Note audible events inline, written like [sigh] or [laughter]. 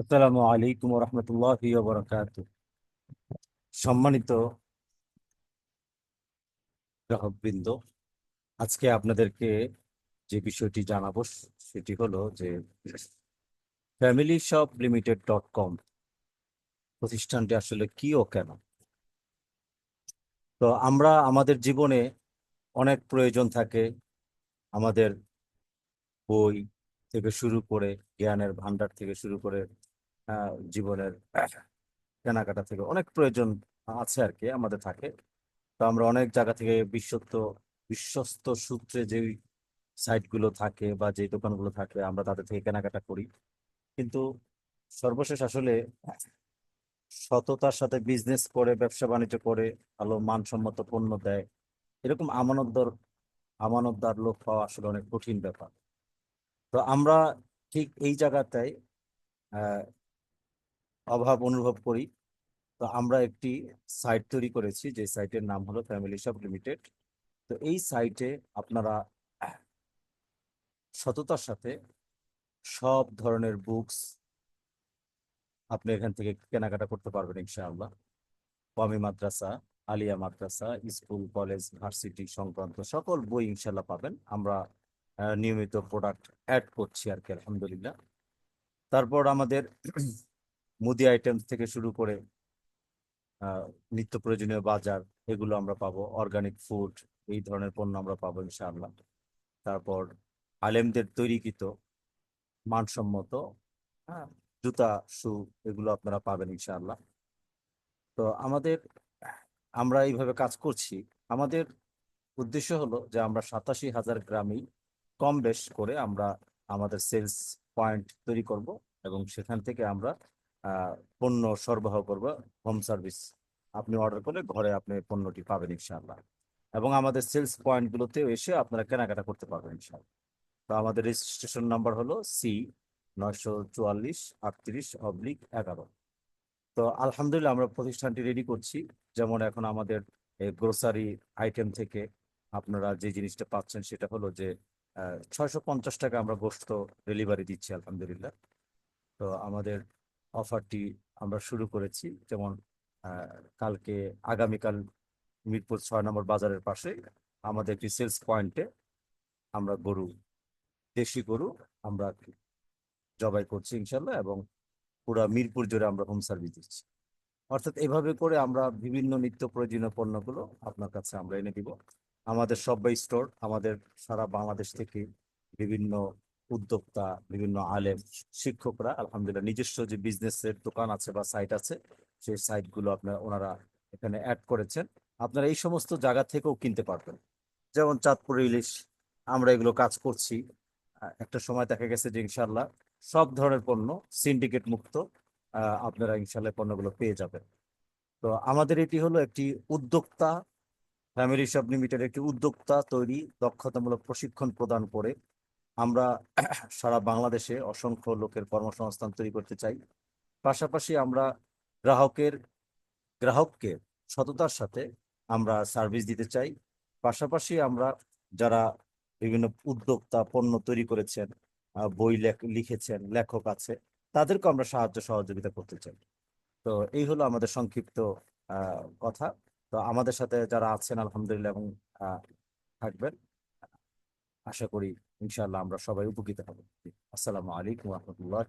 আসসালামু আলাইকুম রহমতুল্লাহ বরকাত সম্মানিত গ্রাহকবৃন্দ, আজকে আপনাদেরকে যে বিষয়টি জানাব সেটি হলো যে family shop limited dot com প্রতিষ্ঠানটি আসলে কি ও কেন? তো আমরা, আমাদের জীবনে অনেক প্রয়োজন থাকে আমাদের বই থেকে শুরু করে, জ্ঞানের ভান্ডার থেকে শুরু করে জীবনের কেনাকাটা থেকে অনেক প্রয়োজন আছে আর কি, আমাদের থাকে। তো আমরা অনেক জায়গা থেকে বিশ্বস্ত বিশ্বস্ত সূত্রে যে সাইটগুলো থাকে বা যে দোকানগুলো থাকে, আমরা তাদের থেকে কেনাকাটা করি। কিন্তু সর্বশেষ আসলে সততার সাথে বিজনেস করে, ব্যবসা বাণিজ্য করে, ভালো মানসম্মত পণ্য দেয়, এরকম আমানতদার আমানতদার লোক পাওয়া আসলে অনেক কঠিন ব্যাপার। তো আমরা ঠিক এই জায়গাটায় অভাব অনুভব করি। তো আমরা একটি সাইট তৈরি করেছি, যে সাইটের নাম হলো ফ্যামিলি শপ লিমিটেড তো এই সাইটে আপনারা সততার সাথে সব ধরনের বুকস আপনি এখান থেকে কেনাকাটা করতে পারবেন ইনশাআল্লাহ। কমি মাদ্রাসা আলিয়া মাদ্রাসা স্কুল কলেজ ভার্সিটি সংক্রান্ত সকল বই ইনশাল্লাহ পাবেন। আমরা নিয়মিত প্রোডাক্ট অ্যাড করছি আর কি, আলহামদুলিল্লাহ। তারপর আমাদের মুদি আইটেম থেকে শুরু করে নিত্য প্রয়োজনীয় বাজার, এগুলো আমরা পাবো। অর্গানিক ফুড এই ধরনের পণ্য আমরা পাবো ইনশাআল্লাহ। তারপর আলেমদের তৈরিকৃত মানসম্মত হ্যাঁ জুতা, শু, এগুলো আপনারা পাবেন ইনশাআল্লাহ। তো আমাদের, আমরা এইভাবে কাজ করছি। আমাদের উদ্দেশ্য হলো যে আমরা সাতাশি হাজার গ্রামই কম বেশ করে আমরা আমাদের সেলস পয়েন্ট তৈরি করব এবং সেখান থেকে আমরা পণ্য সরবরাহ করব হোম সার্ভিস আপনি অর্ডার করলে ঘরে আপনি পণ্যটি পাবেন ইনশাআল্লাহ। এবং আমাদের সেলস পয়েন্টগুলোতে এসে আপনারা কেনাকাটা করতে পারবেন ইনশাআল্লাহ। তো আমাদের রেজিস্ট্রেশন নাম্বার হলো সি নয়শো চুয়াল্লিশ আটত্রিশ অবলিক এগারো। তো আলহামদুলিল্লাহ আমরা প্রতিষ্ঠানটি রেডি করছি। যেমন এখন আমাদের গ্রোসারি আইটেম থেকে আপনারা যে জিনিসটা পাচ্ছেন সেটা হলো যে ছয়শো পঞ্চাশ টাকা আমরা গোস্ত ডেলিভারি দিচ্ছি আলহামদুলিল্লাহ। তো আমাদের অফারটি আমরা শুরু করেছি। যেমন কালকে আগামীকাল মিরপুর ছয় নম্বর বাজারের পাশে আমাদের একটি সেলস পয়েন্টে আমরা গরু, দেশি গরু আমরা জবাই করছি ইনশাল্লাহ এবং পুরা মিরপুর জুড়ে আমরা হোম সার্ভিস দিচ্ছি। অর্থাৎ এভাবে করে আমরা বিভিন্ন নিত্য প্রয়োজনীয় পণ্যগুলো আপনার কাছে আমরা এনে দিব। আমাদের সবাই স্টোর আমাদের সারা বাংলাদেশ থেকে বিভিন্ন উদ্যোক্তা, বিভিন্ন আলেম, শিক্ষকরা, আলহামদুলিল্লাহ, নিজস্ব যে বিজনেসের দোকান আছে বা সাইট আছে, সেই সাইটগুলো আপনার ওনারা এখানে অ্যাড করেছেন। আপনারা এই সমস্ত জায়গা থেকেও কিনতে পারবেন। যেমন চাঁদপুর ইলিশ, আমরা এগুলো কাজ করছি। একটা সময় দেখা গেছে যে ইনশাল্লাহ সব ধরনের পণ্য সিন্ডিকেট মুক্ত আপনারা ইনশাল্লাহ পণ্যগুলো পেয়ে যাবেন। তো আমাদের এটি হলো একটি উদ্যোক্তা ফ্যামিলি শপ লিমিটেড একটি উদ্যোক্তা তৈরি দক্ষতামূলক প্রশিক্ষণ প্রদান করে আমরা [clears throat] সারা বাংলাদেশে অসংখ্য লোকের কর্মসংস্থান তৈরি করতে চাই। পাশাপাশি আমরা গ্রাহকের, গ্রাহককে সততার সাথে আমরা সার্ভিস দিতে চাই। পাশাপাশি আমরা যারা বিভিন্ন উদ্যোক্তা, পণ্য তৈরি করেছেন বই লেখ- লিখেছেন, লেখক আছে তাদেরকে আমরা সাহায্য সহযোগিতা করতে চাই। তো এই হলো আমাদের সংক্ষিপ্ত কথা। তো আমাদের সাথে যারা আছেন, আলহামদুলিল্লাহ এবং থাকবেন, আশা করি ইনশাআল্লাহ আমরা সবাই উপকৃত হব। আসসালামু আলাইকুম রহমতুল্লাহ